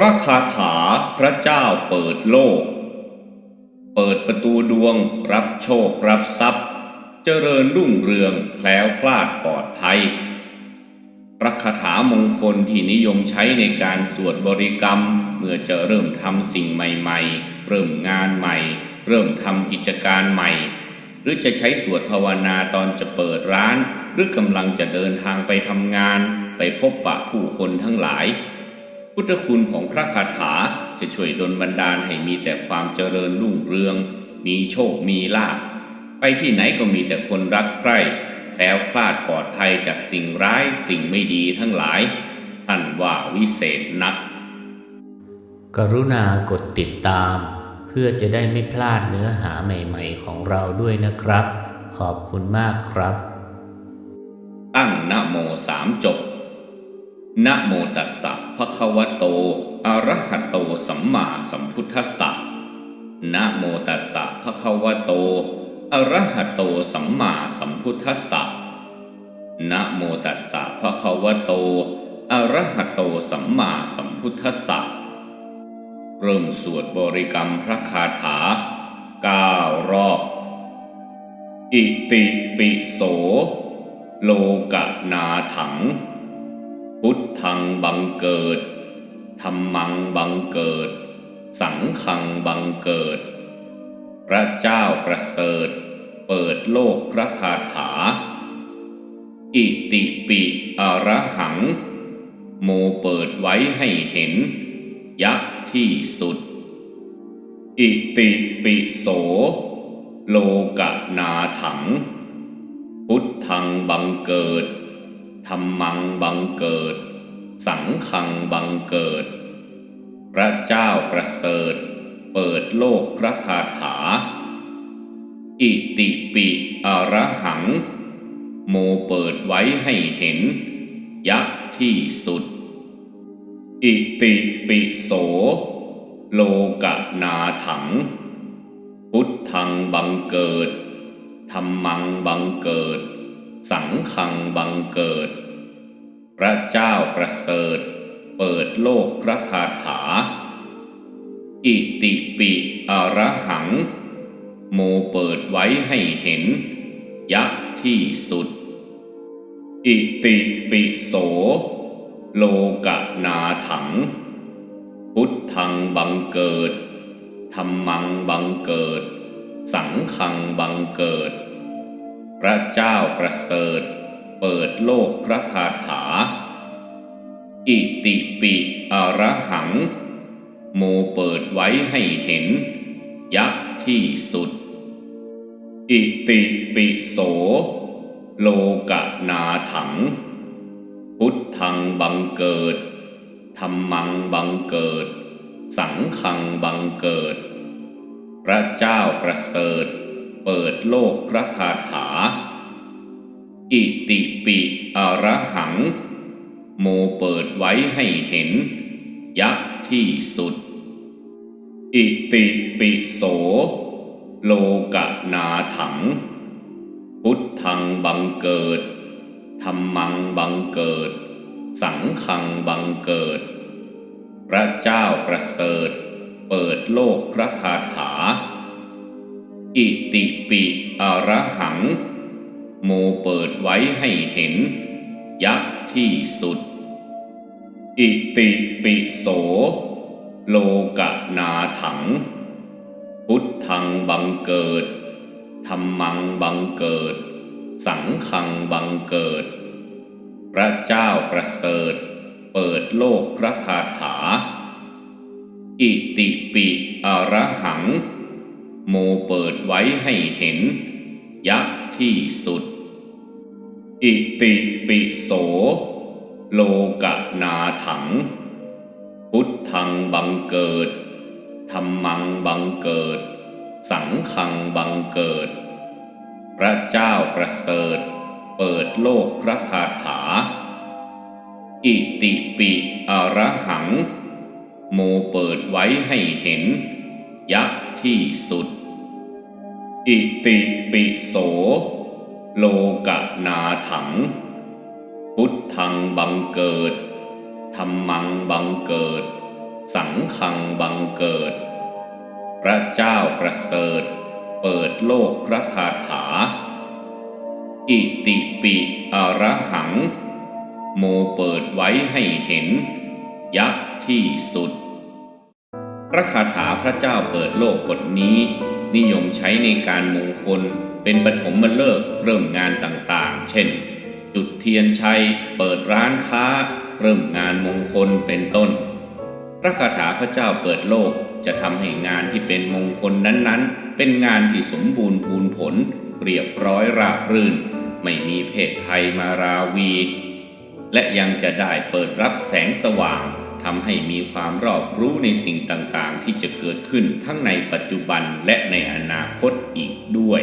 พระคาถาพระเจ้าเปิดโลก เปิดประตูดวงรับโชครับทรัพย์ เจริญรุ่งเรืองแคล้วคลาดปลอดภัย พระคาถามงคลที่นิยมใช้ในการสวดบริกรรม เมื่อจะเริ่มทำสิ่งใหม่ๆ เริ่มงานใหม่ เริ่มทำกิจการใหม่ หรือจะใช้สวดภาวนาตอนจะเปิดร้าน หรือกำลังจะเดินทางไปทำงาน ไปพบปะผู้คนทั้งหลาย พุทธคุณของพระคาถาจะช่วยดลบันดาลให้มีแต่ความเจริญรุ่งเรือง มีโชคมีลาภไปที่ไหนก็มีแต่คนรักใคร่แคล้วคลาดปลอดภัยจากสิ่งร้ายสิ่งไม่ดีทั้งหลาย ท่านว่าวิเศษนัก กรุณากดติดตาม เพื่อจะได้ไม่พลาดเนื้อหาใหม่ๆของเราด้วยนะครับ ขอบคุณมากครับ ตั้งนะโมสามจบ นะโมตัสสะภะคะวะโต อะระหะโต สัมมาสัมพุทธัสสะนะโมตัสสะภะคะวะโต อะระหะโต สัมมาสัมพุทธัสสะนะโมตัสสะภะคะวะโต อะระหะโต สัมมาสัมพุทธัสสะเริ่มสวดบริกรรมพระคาถาเก้ารอบ อิติปิโส โลกนาถัง พุทธังบังเกิด ธรรมังบังเกิด สังขังบังเกิด พระเจ้าประเสริฐ เปิดโลกพระคาถา อิติปิอรหัง โมเปิดไว้ให้เห็น ยักษ์ที่สุด อิติปิโส โลกนาถัง พุทธังบังเกิด ธรรมังบังเกิด สังขังบังเกิด พระเจ้าประเสริฐ เปิดโลกพระคาถา อิติปิอรหัง โมเปิดไว้ให้เห็น ยักษ์ที่สุด อิติปิโส โลกนาถัง พุทธังบังเกิดธรรมังบังเกิด สังขังบังเกิด พระเจ้าประเสริฐ เปิดโลกพระคาถา อิติปิอรหัง โมเปิดไว้ให้เห็น ยักษ์ที่สุด อิติปิโส โลกนาถัง พุทธังบังเกิดธรรมังบังเกิด สังขังบังเกิด พระเจ้าประเสริฐ เปิดโลกพระคาถา อิติปิอรหัง โมเปิดไว้ให้เห็น ยักษ์ที่สุด อิติปิโส โลกนาถัง พุทธังบังเกิดธรรมังบังเกิด สังขังบังเกิด พระเจ้าประเสริฐ เปิดโลกพระคาถา อิติปิอรหัง โมเปิดไว้ให้เห็น ยักษ์ที่สุด อิติปิโส โลกนาถัง พุทธังบังเกิดธรรมังบังเกิด สังขังบังเกิด พระเจ้าประเสริฐ เปิดโลกพระคาถา อิติปิอรหัง โมเปิดไว้ให้เห็น ยักษ์ที่สุด อิติปิโส โลกนาถัง พุทธังบังเกิดธรรมังบังเกิด สังขังบังเกิด พระเจ้าประเสริฐ เปิดโลกพระคาถา อิติปิอรหัง โมเปิดไว้ให้เห็น ยักษ์ ที่สุด อิติปิโส โลกนาถัง พุทธังบังเกิดธรรมังบังเกิด สังขังบังเกิด พระเจ้าประเสริฐ เปิดโลกพระคาถา อิติปิอรหัง โมเปิดไว้ให้เห็น ยักษ์ที่สุด อิติปิโส โลกนาถัง พุทธังบังเกิดธรรมังบังเกิด สังขังบังเกิด พระเจ้าประเสริฐ เปิดโลกพระคาถา อิติปิอระหัง โมเปิดไว้ให้เห็น ยักษ์ที่สุด พระคาถาพระเจ้าเปิดโลกบทนี้ นิยมใช้ในการมงคลเป็นปฐมฤกษ์เริ่มงานต่างๆ เช่น จุดเทียนชัย เปิดร้านค้า เริ่มงานมงคลเป็นต้น พระคาถาพระเจ้าเปิดโลกจะทำให้งานที่เป็นมงคลนั้นๆ เป็นงานที่สมบูรณ์พูนผล เรียบร้อยราบรื่น ไม่มีเพศภัยมาราวี และยังจะได้เปิดรับแสงสว่าง ทำให้มีความรอบรู้ในสิ่งต่างๆ ที่จะเกิดขึ้นทั้งในปัจจุบันและในอนาคตอีกด้วย